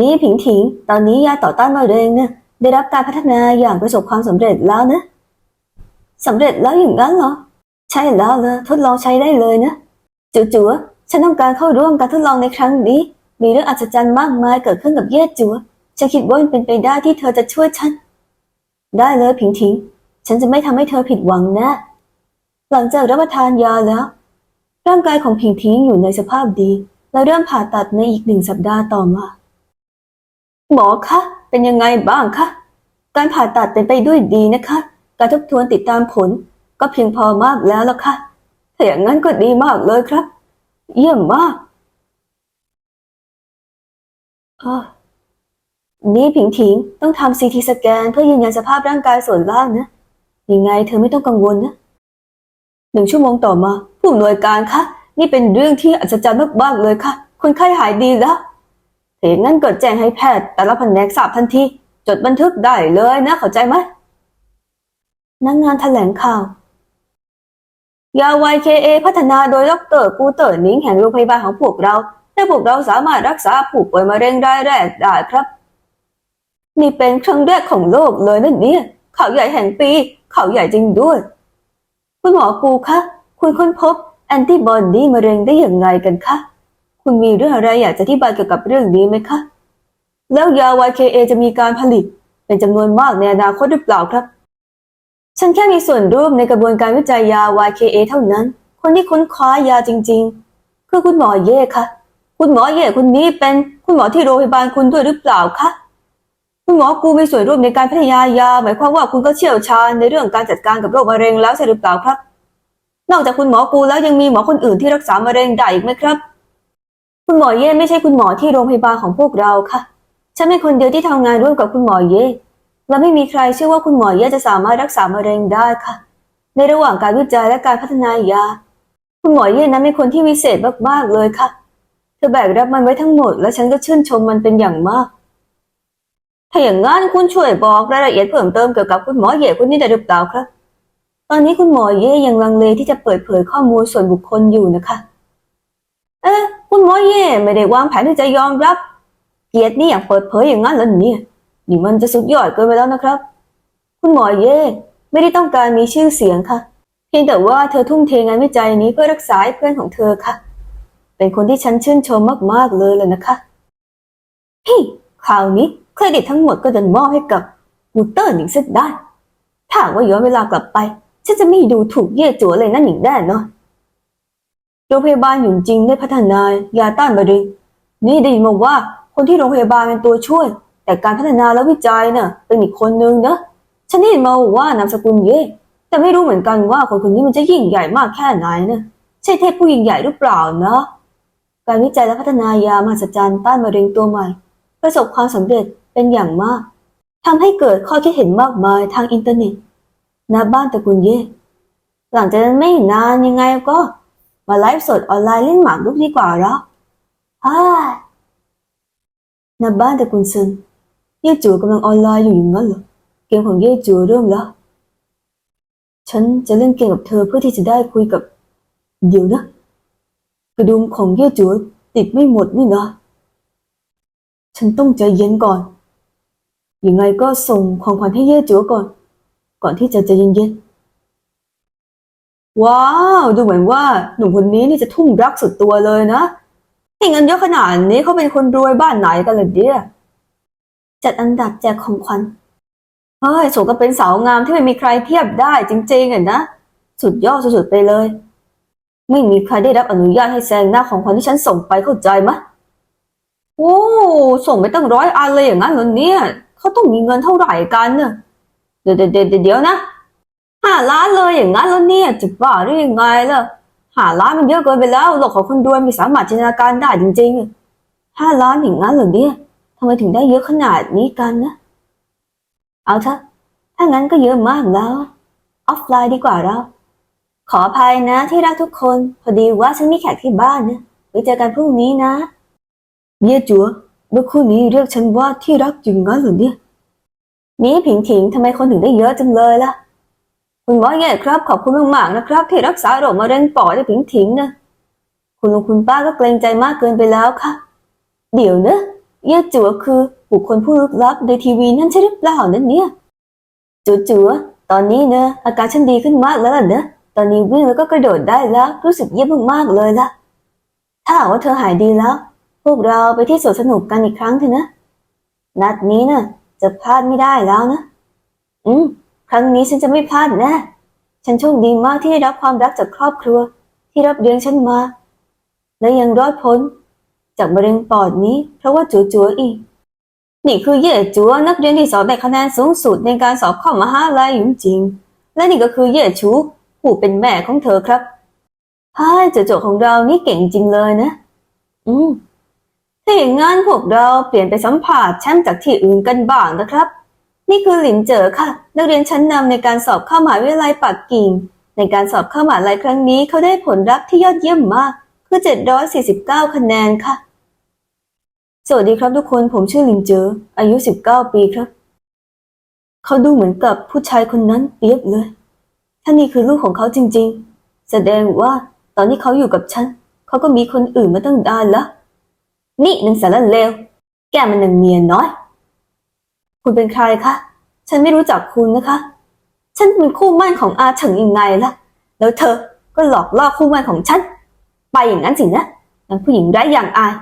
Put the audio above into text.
นี่ผิงถิง ตอนนี้ยาต่อต้านมะเร็งเนี่ยได้รับการพัฒนาอย่างประสบความสำเร็จแล้วนะสำเร็จแล้วอย่างนั้นเหรอ ใช่แล้วเลยทดลองใช้ได้เลยนะจู่ๆฉันต้องการเข้าร่วมการทดลองในครั้งนี้ มีเรื่องอัศจรรย์มากมายเกิดขึ้นกับเย่จัวฉันคิดว่ามันเป็นไปได้ที่เธอจะช่วยฉัน ได้เลยผิงถิง ฉันจะไม่ทำให้เธอผิดหวังนะ หลังจากรับประทานยาแล้ว ร่างกายของผิงถิงอยู่ในสภาพดี และเริ่มผ่าตัดในอีกหนึ่งสัปดาห์ต่อมา หมอคะ เป็นยังไงบ้างคะ การผ่าตัดเป็นไปด้วยดีนะคะ การทบทวนติดตามผล ก็เพียงพอมากแล้วล่ะค่ะถ้าอย่างนั้นก็ดีมากเลยครับ เยี่ยมมากออนี่ผิงถิงต้องทำซีทีสแกนเพื่อยืนยันสภาพร่างกายส่วนล่างนะ ยังไงเธอไม่ต้องกังวลนะหนึ่งชั่วโมงต่อมา ผู้อำนวยการคะ นี่เป็นเรื่องที่อัศจรรย์มากๆเลยค่ะคนไข้หายดีแล้ว ถ้าอย่างนั้นก็แจ้งให้แพทย์ แต่ละแผนกทราบทันที จดบันทึกได้เลยนะเข้าใจไหมนักงานแถลงข่าว ยา YKA พัฒนาโดยดรกูเตอร์นิงแห่งโรงพยาบาลของพวกเราและพวกเราสามารถรักษาผู้ป่วยมะเร็งรายแรกได้ครับ นี่เป็นครั้งแรกของโลกเลยนั่นเนี่ยข่าวใหญ่แห่งปีข่าวใหญ่จริงด้วย คุณหมอกูคะ คุณค้นพบแอนติบอดีมะเร็งได้อย่างไรกันคะ คุณมีเรื่องอะไรอยากจะอธิบายเกี่ยวกับเรื่องนี้ไหมคะ แล้วยา YKA จะมีการผลิต เป็นจำนวนมากในอนาคตหรือเปล่าครับ ฉันแค่มีส่วนร่วมในกระบวนการวิจัยยา YKA เท่านั้น คนที่ค้นคว้ายาจริง ๆ คือคุณหมอเย่ค่ะ คุณหมอเย่คนนี้เป็นคุณหมอที่โรงพยาบาลคุณด้วยหรือเปล่าคะคุณหมอกูมีส่วนร่วมในการพัฒนายา หมายความว่าคุณก็เชี่ยวชาญในเรื่องการจัดการกับโรคมะเร็งแล้วใช่หรือเปล่าครับ นอกจากคุณหมอกูแล้วยังมีหมอคนอื่นที่รักษามะเร็งได้อีกไหมครับ คุณหมอเย่ไม่ใช่คุณหมอที่โรงพยาบาลของพวกเราค่ะ ฉันเป็นคนเดียวที่ทำงานร่วมกับคุณหมอเย่และไม่มีใครเชื่อว่าคุณหมอเย่จะสามารถรักษามะเร็งได้ค่ะ ในระหว่างการวิจัยและการพัฒนายา คุณหมอเย่นั้นเป็นคนที่วิเศษมากๆเลยค่ะ เธอแบกรับมันไว้ทั้งหมด และฉันก็ชื่นชมมันเป็นอย่างมาก ถ้าอย่างนั้นคุณช่วยบอกรายละเอียดเพิ่มเติมเกี่ยวกับคุณหมอเย่คนนี้ได้หรือเปล่าครับตอนนี้คุณหมอเย่ยังลังเลที่จะเปิดเผยข้อมูลส่วนบุคคลอยู่นะคะ อ๊ะคุณหมอเย่ไม่ได้วางแผนที่จะยอมรับ เกียรตินี่อย่างเปิดเผยอย่างนั้นเหรอเนี่ยนี่มันจะสุดยอดเกินไปแล้วนะครับ คุณหมอเย่ไม่ได้ต้องการมีชื่อเสียงค่ะ เพียงแต่ว่าเธอทุ่มเทงานวิจัยนี้เพื่อรักษาเพื่อนของเธอค่ะ เป็นคนที่ฉันชื่นชมมากๆเลยเลยนะคะเฮ้ยคราวนี้เครดิตทั้งหมดก็จะมอบให้กับกูเตอร์หนิงเซได้ ถ้าว่าย้อนเวลากลับไป ฉันจะไม่ดูถูกเย่จัวเลยนั่นหนิงแน่นอน โรงพยาบาลหยุนจริงได้พัฒนายาต้านมะเร็ง นี่ได้ยินมาว่าคนที่โรงพยาบาลเป็นตัวช่วย แต่การพัฒนาและวิจัยน่ะ เป็นอีกคนนึงนะ ฉันได้ยินมาว่านามสกุลเย่แต่ไม่รู้เหมือนกันว่าคนคนนี้มันจะยิ่งใหญ่มากแค่ไหนนะใช่เทพผู้ยิ่งใหญ่หรือเปล่านะการวิจัยและพัฒนายามหัศจรรย์ต้านมะเร็งตัวใหม่ ประสบความสำเร็จเป็นอย่างมากทำให้เกิดข้อคิดเห็นมากมายทางอินเทอร์เน็ตณบ้านตระกูลเย่หลังจากนั้นไม่นานยังไงก็ มาไลฟ์สดออนไลน์เล่นหมากรุกดีกว่าหรอฮ่าณบ้านตระกูลซินเย่จูกำลังออนไลน์อยู่อย่างนั้นเหรอ เกมของเย่จูเริ่มแล้ว ฉันจะเล่นเกมกับเธอเพื่อที่จะได้คุยกับ เดี๋ยวนะ กระดุมของเย่จูติดไม่หมดนี่นะ ฉันต้องใจเย็นก่อน ยังไงก็ส่งของขวัญให้เย่จูก่อน ก่อนที่จะใจเย็นๆ ว้าว ดูเหมือนว่าหนุ่มคนนี้นี่จะทุ่มรักสุดตัวเลยนะให้เงินเยอะขนาดนี้เขาเป็นคนรวยบ้านไหนกันล่ะเนี่ยจัดอันดับแจกของขวัญเฮ้ยสมกับเป็นสาวงามที่ไม่มีใครเทียบได้จริงๆอะนะ สุดยอดสุดๆไปเลย ไม่มีใครได้รับอนุญาตให้แซงหน้าของขวัญที่ฉันส่งไปเข้าใจไหมโอ้ส่งไปตั้งร้อยอันเลยอย่างนั้นเหรอเนี่ยเขาต้องมีเงินเท่าไหร่กันเนี่ยเดี๋ยวเดี๋ยวเดี๋ยวนะาล้านเลยอย่างนั้นแล้วเนี่ยจะบ้าหรือยังไงล่ะหาล้านมันเยอะเกินไปแล้วโลอกของคนรวยไม่สามารถจินตนาการได้จริงๆห้าล้านอย่างนั้นเหรอเนี่ยทำไมถึงได้เยอะขนาดนี้กันนะ เอาเถอะถ้างั้นก็เยอะมากแล้ว ออฟไลน์ดีกว่าเรา ขออภัยนะที่รักทุกคน พอดีว่าฉันมีแขกที่บ้านนะไว้เจอกันพรุ่งนี้นะ เย่จัวเมื่อคู่นี้เรียกฉันว่าที่รักจริงงั้นเหรอเนี่ย นี่ผิงถิงทำไมคนถึงได้เยอะจังเลยล่ะ คุณหมอเย่ครับขอบคุณมากๆนะครับ ที่รักษาโรคมะเร็งปอดให้ผิงถิงนะคุณลุงคุณป้าก็เกรงใจมากเกินไปแล้วค่ะ เดี๋ยวนะเย่จัวคือบุคคลผู้ลึกลับในทีวีนั่นใช่หรือเปล่านั่นเนี่ยจัวจัวตอนนี้เนอะอาการฉันดีขึ้นมากแล้วล่ะเนอะตอนนี้วิ่งแล้วก็กระโดดได้แล้วรู้สึกเยี่ยมมากๆเลยล่ะ ถ้าหากว่าเธอหายดีแล้ว พวกเราไปที่สวนสนุกกันอีกครั้งเถอะนะ นัดนี้น่ะจะพลาดไม่ได้แล้วนะ อืม ครั้งนี้ฉันจะไม่พลาดแน่ฉันโชคดีมากที่ได้รับความรักจากครอบครัว ที่รับเลี้ยงฉันมา และยังรอดพ้น จากมะเร็งปอดนี้ เพราะว่าจัวจัวอีก นี่คือเย่จัวนักเรียนที่สอบได้คะแนนสูงสุดในการสอบเข้ามหาลัยจริงๆและนี่ก็คือเย่ชูผู้เป็นแม่ของเธอครับฮ่ายจัวจัวของเรานี่เก่งจริงเลยนะ อืมถ้าอย่างงั้นพวกเราเปลี่ยนไปสัมผัสแชมป์จากที่อื่นกันบ้างนะครับ นี่คือหลินเจ๋อค่ะ นักเรียนชั้นนำในการสอบเข้ามหาวิทยาลัยปักกิ่ง ในการสอบเข้ามหาลัยครั้งนี้เขาได้ผลลัพธ์ที่ยอดเยี่ยมมากคือ749 คะแนนค่ะ สวัสดีครับทุกคนผมชื่อหลินเจ๋ออายุ 19 ปีครับ เขาดูเหมือนกับผู้ชายคนนั้นเปรียบเลยถ้านี่คือลูกของเขาจริง ๆ แสดงว่าตอนที่เขาอยู่กับฉันเขาก็มีคนอื่นมาตั้งนานแล้วนี่นางสารเลวแกมันนางเมียน้อย คุณเป็นใครคะ ฉันไม่รู้จักคุณนะคะ ฉันเป็นคู่มั่นของอาเฉิงยังไงล่ะ แล้วเธอก็หลอกล่อคู่มั่นของฉัน ไปอย่างนั้นสินะนางผู้หญิงไร้อย่างอาย